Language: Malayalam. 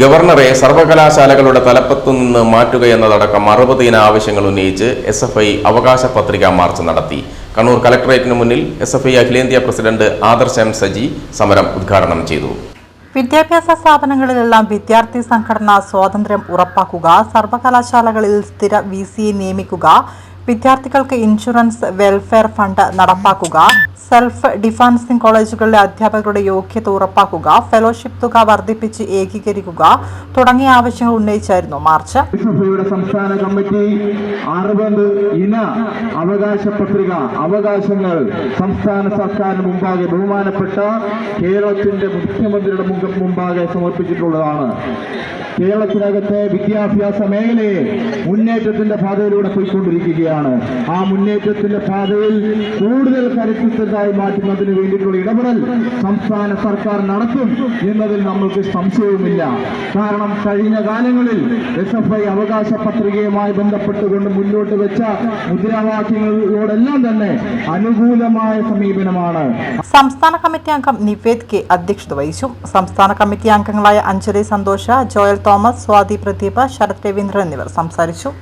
ഗവർണറെ സർവകലാശാലകളുടെ തലപ്പത്തു നിന്ന് മാറ്റുകയെന്നതടക്കം അറുപതിന ആവശ്യങ്ങൾ ഉന്നയിച്ച് എസ് എഫ് ഐ അവകാശ പത്രികാ മാർച്ച് നടത്തി. കണ്ണൂർ കലക്ടറേറ്റിന് മുന്നിൽ എസ് എഫ് ഐ അഖിലേന്ത്യാ പ്രസിഡന്റ് ആദർശ് എം സജി സമരം ഉദ്ഘാടനം ചെയ്തു. വിദ്യാഭ്യാസ സ്ഥാപനങ്ങളിലെല്ലാം വിദ്യാർത്ഥി സംഘടന സ്വാതന്ത്ര്യം ഉറപ്പാക്കുക സർവകലാശാലകളിൽ സ്ഥിര വി സിയെ നിയമിക്കുക വിദ്യാർത്ഥികൾക്ക് ഇൻഷുറൻസ് വെൽഫെയർ ഫണ്ട് നടപ്പാക്കുക സെൽഫ് ഡിഫൻസിംഗ് കോളേജുകളിലെ അധ്യാപകരുടെ യോഗ്യത ഉറപ്പാക്കുക ഫെലോഷിപ്പ് തുക വർദ്ധിപ്പിച്ച് ഏകീകരിക്കുക തുടങ്ങിയ ആവശ്യങ്ങൾ ഉന്നയിച്ചായിരുന്നു മാർച്ച്. സംസ്ഥാന കമ്മിറ്റി അറുപത് ഇന അവകാശ പത്രിക അവകാശങ്ങൾ സംസ്ഥാന സർക്കാരിന് മുമ്പാകെ ബഹുമാനപ്പെട്ട കേരളത്തിന്റെ മുഖ്യമന്ത്രിയുടെ മുഖ- മുമ്പാകെ സമർപ്പിച്ചിട്ടുള്ളതാണ്. കേരളത്തിനകത്തെ വിദ്യാഭ്യാസ മേഖലയെ മുന്നേറ്റത്തിന്റെ പാതയിലൂടെ പോയിക്കൊണ്ടിരിക്കുകയാണ്. ആ മുന്നേറ്റത്തിന്റെ പാതയിൽ കൂടുതൽ കരുത്തുറ്റതായി മാറ്റുന്നതിന് വേണ്ടിയിട്ടുള്ള ഇടപെടൽ സംസ്ഥാന സർക്കാർ നടത്തും എന്നതിൽ നമ്മൾക്ക് സംശയവുമില്ല. കാരണം കഴിഞ്ഞ കാലങ്ങളിൽ എസ് എഫ് ഐ അവകാശ പത്രികയുമായി ബന്ധപ്പെട്ടുകൊണ്ട് മുന്നോട്ട് വെച്ച മുദ്രാവാക്യങ്ങളോടെല്ലാം തന്നെ അനുകൂലമായ സമീപനമാണ്. സംസ്ഥാന കമ്മിറ്റി അംഗം നിവേദ് കെ അധ്യക്ഷത വഹിച്ചു. സംസ്ഥാന കമ്മിറ്റി അംഗങ്ങളായ അഞ്ജലി സന്തോഷ ജോയൽ തോമസ് സ്വാതി പ്രദീപ ശരത് രവീന്ദ്രൻ എന്നിവർ സംസാരിച്ചു.